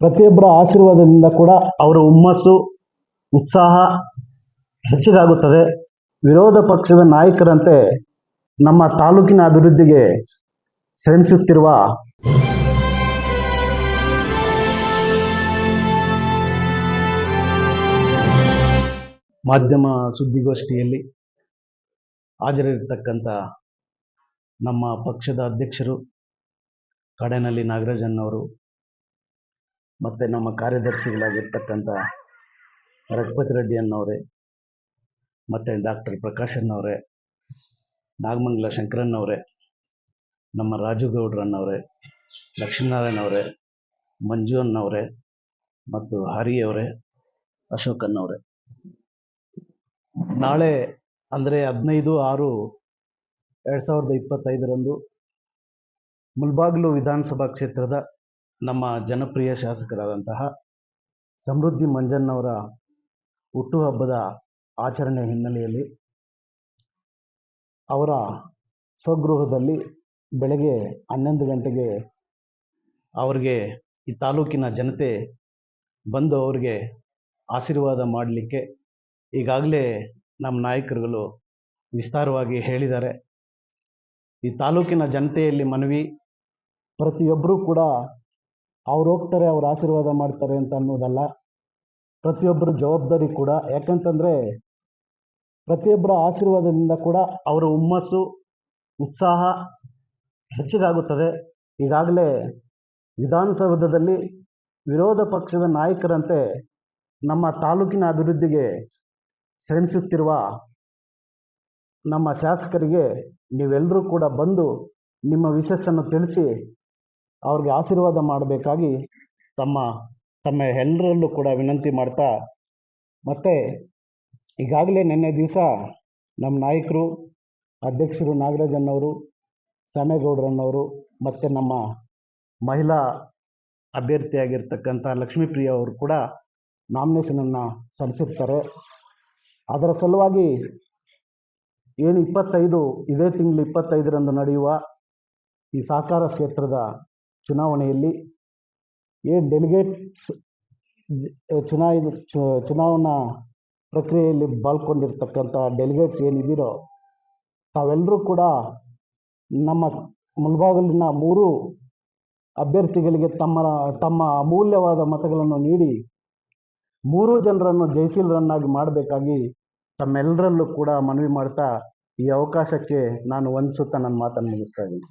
ಪ್ರತಿಯೊಬ್ಬರ ಆಶೀರ್ವಾದದಿಂದ ಕೂಡ ಅವರ ಹುಮ್ಮಸ್ಸು, ಉತ್ಸಾಹ ಹೆಚ್ಚಿಗಾಗುತ್ತದೆ ವಿರೋಧ ಪಕ್ಷದ ನಾಯಕರಂತೆ ನಮ್ಮ ತಾಲೂಕಿನ ಅಭಿವೃದ್ಧಿಗೆ ಶ್ರಮಿಸುತ್ತಿರುವ ಮಾಧ್ಯಮ ಸುದ್ದಿಗೋಷ್ಠಿಯಲ್ಲಿ ಹಾಜರಿರ್ತಕ್ಕಂಥ ನಮ್ಮ ಪಕ್ಷದ ಅಧ್ಯಕ್ಷರು ಕಡೆನಲ್ಲಿ ನಾಗರಾಜನ್ನವರು ಮತ್ತು ನಮ್ಮ ಕಾರ್ಯದರ್ಶಿಗಳಾಗಿರ್ತಕ್ಕಂಥ ರಘುಪತಿ ರೆಡ್ಡಿ ಅನ್ನೋರೆ, ಮತ್ತು ಡಾಕ್ಟರ್ ಪ್ರಕಾಶ್ ಅನ್ನೋರೆ, ನಾಗಮಂಗಲ ಶಂಕರನ್ನವರೇ ನಮ್ಮ ರಾಜು ಗೌಡ್ರನ್ನವರೇ ಲಕ್ಷ್ಮೀನಾರಾಯಣ ಅವರೇ, ಮಂಜು ಅನ್ನವರೇ ಮತ್ತು ಹರಿಯವರೇ ಅಶೋಕ್ ಅನ್ನವರೇ ನಾಳೆ ಅಂದರೆ ಹದಿನೈದು ಆರು ಎರಡು ಸಾವಿರದ ಇಪ್ಪತ್ತೈದರಂದು ಮುಲ್ಬಾಗ್ಲು ವಿಧಾನಸಭಾ ಕ್ಷೇತ್ರದ ನಮ್ಮ ಜನಪ್ರಿಯ ಶಾಸಕರಾದಂತಹ ಸಮೃದ್ಧಿ ಮಂಜನ್ನವರ ಹುಟ್ಟುಹಬ್ಬದ ಆಚರಣೆ ಹಿನ್ನೆಲೆಯಲ್ಲಿ ಅವರ ಸ್ವಗೃಹದಲ್ಲಿ ಬೆಳಗ್ಗೆ ಹನ್ನೊಂದು ಗಂಟೆಗೆ ಅವರಿಗೆ ಈ ತಾಲೂಕಿನ ಜನತೆ ಬಂದು ಅವರಿಗೆ ಆಶೀರ್ವಾದ ಮಾಡಲಿಕ್ಕೆ ಈಗಾಗಲೇ ನಮ್ಮ ನಾಯಕರುಗಳು ವಿಸ್ತಾರವಾಗಿ ಹೇಳಿದ್ದಾರೆ. ಈ ತಾಲೂಕಿನ ಜನತೆಯಲ್ಲಿ ಮನವಿ ಪ್ರತಿಯೊಬ್ಬರೂ ಕೂಡ ಅವ್ರು ಹೋಗ್ತಾರೆ, ಅವ್ರು ಆಶೀರ್ವಾದ ಮಾಡ್ತಾರೆ ಅಂತ ಅನ್ನೋದಲ್ಲ. ಪ್ರತಿಯೊಬ್ಬರ ಜವಾಬ್ದಾರಿ ಕೂಡ. ಯಾಕಂತಂದರೆ ಪ್ರತಿಯೊಬ್ಬರ ಆಶೀರ್ವಾದದಿಂದ ಕೂಡ ಅವರ ಹುಮ್ಮಸ್ಸು, ಉತ್ಸಾಹ ಹೆಚ್ಚಿಗಾಗುತ್ತದೆ. ಈಗಾಗಲೇ ವಿಧಾನಸೌಧದಲ್ಲಿ ವಿರೋಧ ಪಕ್ಷದ ನಾಯಕರಂತೆ ನಮ್ಮ ತಾಲೂಕಿನ ಅಭಿವೃದ್ಧಿಗೆ ಶ್ರಮಿಸುತ್ತಿರುವ ನಮ್ಮ ಶಾಸಕರಿಗೆ ನೀವೆಲ್ಲರೂ ಕೂಡ ಬಂದು ನಿಮ್ಮ ವಿಶಸ್ಸನ್ನು ತಿಳಿಸಿ ಅವ್ರಿಗೆ ಆಶೀರ್ವಾದ ಮಾಡಬೇಕಾಗಿ ತಮ್ಮ ತಮ್ಮ ಎಲ್ಲರಲ್ಲೂ ಕೂಡ ವಿನಂತಿ ಮಾಡ್ತಾ, ಮತ್ತೆ ಈಗಾಗಲೇ ನಿನ್ನೆ ದಿವಸ ನಮ್ಮ ನಾಯಕರು, ಅಧ್ಯಕ್ಷರು ನಾಗರಾಜನ್ನವರು ಸ್ವಾಮೇಗೌಡರನ್ನವರು ಮತ್ತು ನಮ್ಮ ಮಹಿಳಾ ಅಭ್ಯರ್ಥಿಯಾಗಿರ್ತಕ್ಕಂಥ ಲಕ್ಷ್ಮೀಪ್ರಿಯ ಅವರು ಕೂಡ ನಾಮಿನೇಷನನ್ನು ಸಲ್ಲಿಸಿರ್ತಾರೆ. ಅದರ ಸಲುವಾಗಿ ಏನು ಇಪ್ಪತ್ತೈದು, ಇದೇ ತಿಂಗಳು ಇಪ್ಪತ್ತೈದರಂದು ನಡೆಯುವ ಈ ಸಹಕಾರ ಕ್ಷೇತ್ರದ ಚುನಾವಣೆಯಲ್ಲಿ ಏನು ಡೆಲಿಗೇಟ್ಸ್ ಚುನಾಯಿತ ಚುನಾವಣಾ ಪ್ರಕ್ರಿಯೆಯಲ್ಲಿ ಪಾಲ್ಗೊಂಡಿರ್ತಕ್ಕಂಥ ಡೆಲಿಗೇಟ್ಸ್ ಏನಿದ್ದೀರೋ ತಾವೆಲ್ಲರೂ ಕೂಡ ನಮ್ಮ ಮುಲ್ಬಾಗಿಲಿನ ಮೂರು ಅಭ್ಯರ್ಥಿಗಳಿಗೆ ತಮ್ಮ ತಮ್ಮ ಅಮೂಲ್ಯವಾದ ಮತಗಳನ್ನು ನೀಡಿ ಮೂರು ಜನರನ್ನು ಜಯಶೀಲರನ್ನಾಗಿ ಮಾಡಬೇಕಾಗಿ ತಮ್ಮೆಲ್ಲರಲ್ಲೂ ಕೂಡ ಮನವಿ ಮಾಡ್ತಾ ಈ ಅವಕಾಶಕ್ಕೆ ನಾನು ವಂದಿಸುತ್ತಾ ನನ್ನ ಮಾತನ್ನು ಮುಗಿಸ್ತಾ ಇದ್ದೀನಿ.